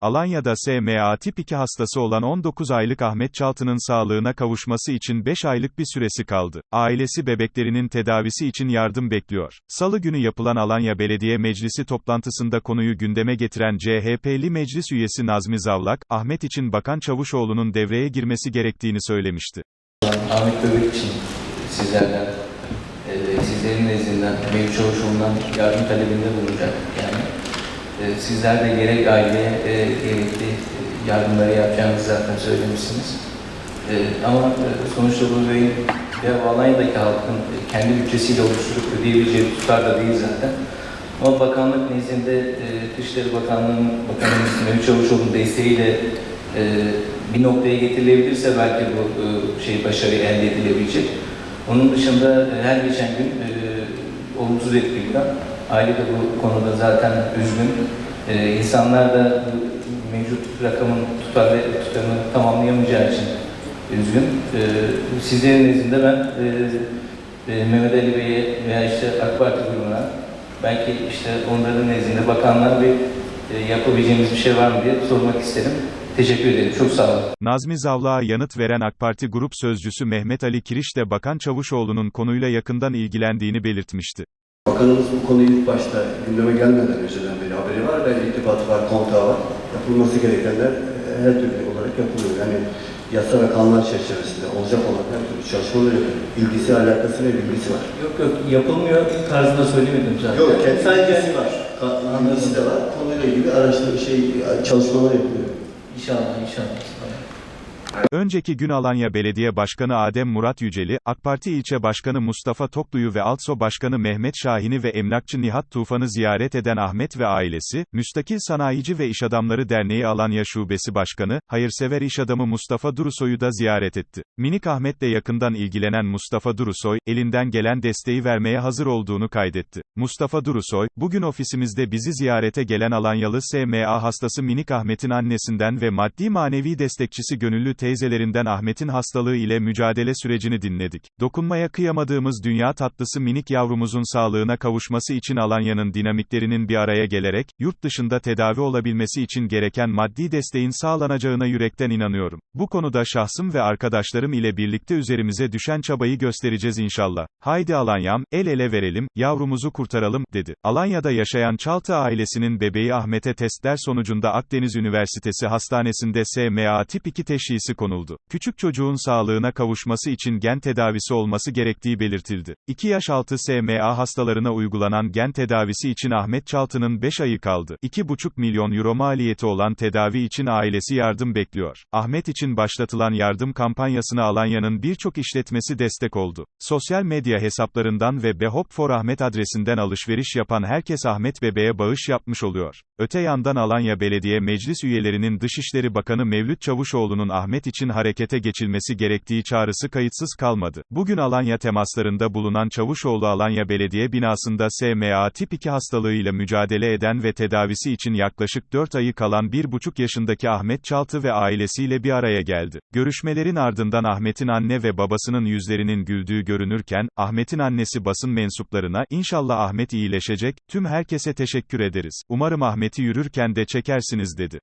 Alanya'da SMA tip 2 hastası olan 19 aylık Ahmet Çaltı'nın sağlığına kavuşması için 5 aylık bir süresi kaldı. Ailesi bebeklerinin tedavisi için yardım bekliyor. Salı günü yapılan Alanya Belediye Meclisi toplantısında konuyu gündeme getiren CHP'li meclis üyesi Nazmi Zavlak, Ahmet için Bakan Çavuşoğlu'nun devreye girmesi gerektiğini söylemişti. Ahmet Böbek için sizlerden, e, sizlerin nezdinden, Mevcut Çavuşoğlu'ndan yardım talebinde bulunacak. E, sizler de gerek aileye e, gerekli yardımları yapacağınızı zaten söylemişsiniz. E, ama e, sonuçta bu beyin ve Alanya'daki halkın kendi bütçesiyle oluşturup ödeyebileceği tutar da değil zaten. Ama bakanlık nezdinde e, Dışişleri Bakanlığı'nın, Bakanımız Mevcut Çavuşoğlu'nun desteğiyle e, bir noktaya getirilebilirse belki bu e, şey başarı elde edilebilecek. Onun dışında e, her geçen gün e, olumsuz etkiliyor. Aile de bu konuda zaten üzgün. E, insanlar da mevcut rakamın tutar ve tutarını tamamlayamayacağı için üzgün. E, sizlerin nezdinde ben e, e, Mehmet Ali Bey'e veya işte AK Parti grubuna belki işte onların nezdinde bakanlar bir e, yapabileceğimiz bir şey var mı diye sormak isterim. Teşekkür ederim. Çok sağ olun. Nazmi Zavlak'a yanıt veren AK Parti Grup Sözcüsü Mehmet Ali Kiriş de Bakan Çavuşoğlu'nun konuyla yakından ilgilendiğini belirtmişti. Bakanımız bu konuyu ilk başta gündeme gelmeden önceden beri haberi var ve irtibatı var, kontağı var. Yapılması gerekenler e, her türlü olarak yapılıyor. Yani yasa ve kanunlar çerçevesinde olacak olan her türlü çalışmalar yapılıyor. İlgisi, alakası ve bilgisi var. Yok yok yapılmıyor tarzında söylemedim zaten. Yok, kendi ilgisi var. Ka- İlgisi de var. Konuyla ilgili araştırma, şey, çalışmalar yapılıyor. İnşallah inşallah. Önceki gün Alanya Belediye Başkanı Adem Murat Yüceli, AK Parti İlçe Başkanı Mustafa Toklu'yu ve Altso Başkanı Mehmet Şahin'i ve emlakçı Nihat Tufan'ı ziyaret eden Ahmet ve ailesi, Müstakil Sanayici ve İş Adamları Derneği Alanya Şubesi Başkanı, hayırsever iş adamı Mustafa Durusoy'u da ziyaret etti. Minik Ahmet'le yakından ilgilenen Mustafa Durusoy, elinden gelen desteği vermeye hazır olduğunu kaydetti. Mustafa Durusoy, bugün ofisimizde bizi ziyarete gelen Alanyalı SMA hastası Minik Ahmet'in annesinden ve maddi manevi destekçisi gönüllü teyzelerinden Ahmet'in hastalığı ile mücadele sürecini dinledik. Dokunmaya kıyamadığımız dünya tatlısı minik yavrumuzun sağlığına kavuşması için Alanya'nın dinamiklerinin bir araya gelerek, yurt dışında tedavi olabilmesi için gereken maddi desteğin sağlanacağına yürekten inanıyorum. Bu konuda şahsım ve arkadaşlarım ile birlikte üzerimize düşen çabayı göstereceğiz inşallah. Haydi Alanyam, el ele verelim, yavrumuzu kurtaralım, dedi. Alanya'da yaşayan Çaltı ailesinin bebeği Ahmet'e testler sonucunda Akdeniz Üniversitesi Hastanesi'nde SMA tip 2 teşhisi konuldu. Küçük çocuğun sağlığına kavuşması için gen tedavisi olması gerektiği belirtildi. 2 yaş altı SMA hastalarına uygulanan gen tedavisi için Ahmet Çaltı'nın 5 ayı kaldı. 2,5 milyon euro maliyeti olan tedavi için ailesi yardım bekliyor. Ahmet için başlatılan yardım kampanyasına Alanya'nın birçok işletmesi destek oldu. Sosyal medya hesaplarından ve Behop for Ahmet adresinden alışveriş yapan herkes Ahmet Bebe'ye bağış yapmış oluyor. Öte yandan Alanya Belediye Meclis üyelerinin Dışişleri Bakanı Mevlüt Çavuşoğlu'nun Ahmet için harekete geçilmesi gerektiği çağrısı kayıtsız kalmadı. Bugün Alanya temaslarında bulunan Çavuşoğlu Alanya Belediye binasında SMA tip 2 hastalığıyla mücadele eden ve tedavisi için yaklaşık 4 ayı kalan 1,5 yaşındaki Ahmet Çaltı ve ailesiyle bir araya geldi. Görüşmelerin ardından Ahmet'in anne ve babasının yüzlerinin güldüğü görünürken, Ahmet'in annesi basın mensuplarına, İnşallah Ahmet iyileşecek, tüm herkese teşekkür ederiz. Umarım Ahmet'i yürürken de çekersiniz dedi.